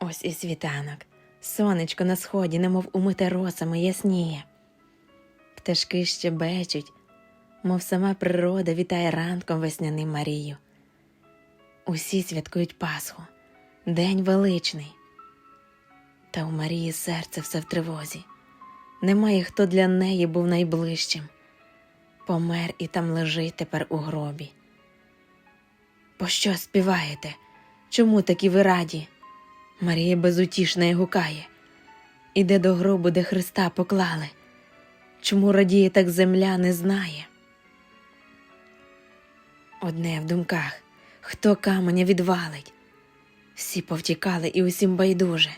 Ось і світанок. Сонечко на сході, немов умите росами, ясніє. Пташки щебечуть, мов сама природа вітає ранком весняним Марію. Усі святкують Пасху, день величний. Та у Марії серце все в тривозі. Немає хто для неї був найближчим. Помер і там лежить тепер у гробі. Пощо співаєте? Чому такі ви раді? Марія безутішна й гукає. Іде до гробу, де Христа поклали. Чому радіє так земля не знає? Одне в думках хто каменя відвалить. Всі повтікали і усім байдуже.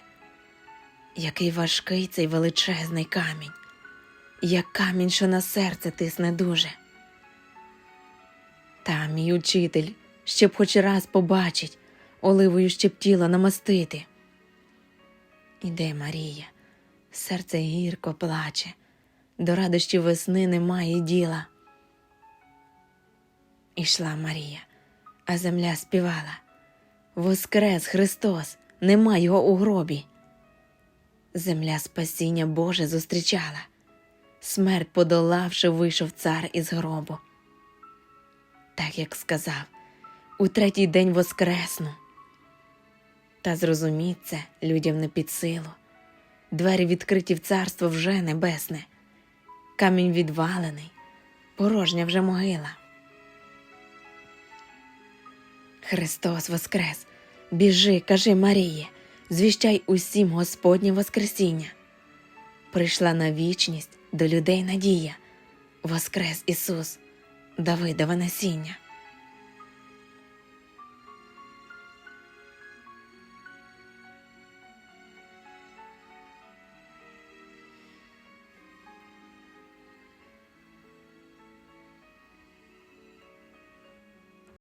Який важкий цей величезний камінь, як камінь, що на серце тисне дуже. Та мій учитель, щоб хоч раз побачить, оливою щоб тіло намастити. Іде Марія, серце гірко плаче, до радощів весни немає діла. Ішла Марія, а земля співала Воскрес Христос, нема його у гробі. Земля спасіння Боже зустрічала, смерть подолавши, вийшов цар із гробу. Так як сказав, у третій день воскресну. Та зрозуміть це людям не під силу. Двері відкриті в царство вже небесне, камінь відвалений, порожня вже могила. Христос воскрес, біжи, кажи Маріє, звіщай усім Господнє Воскресіння. Прийшла на вічність до людей надія, воскрес Ісус, Давидове насіння.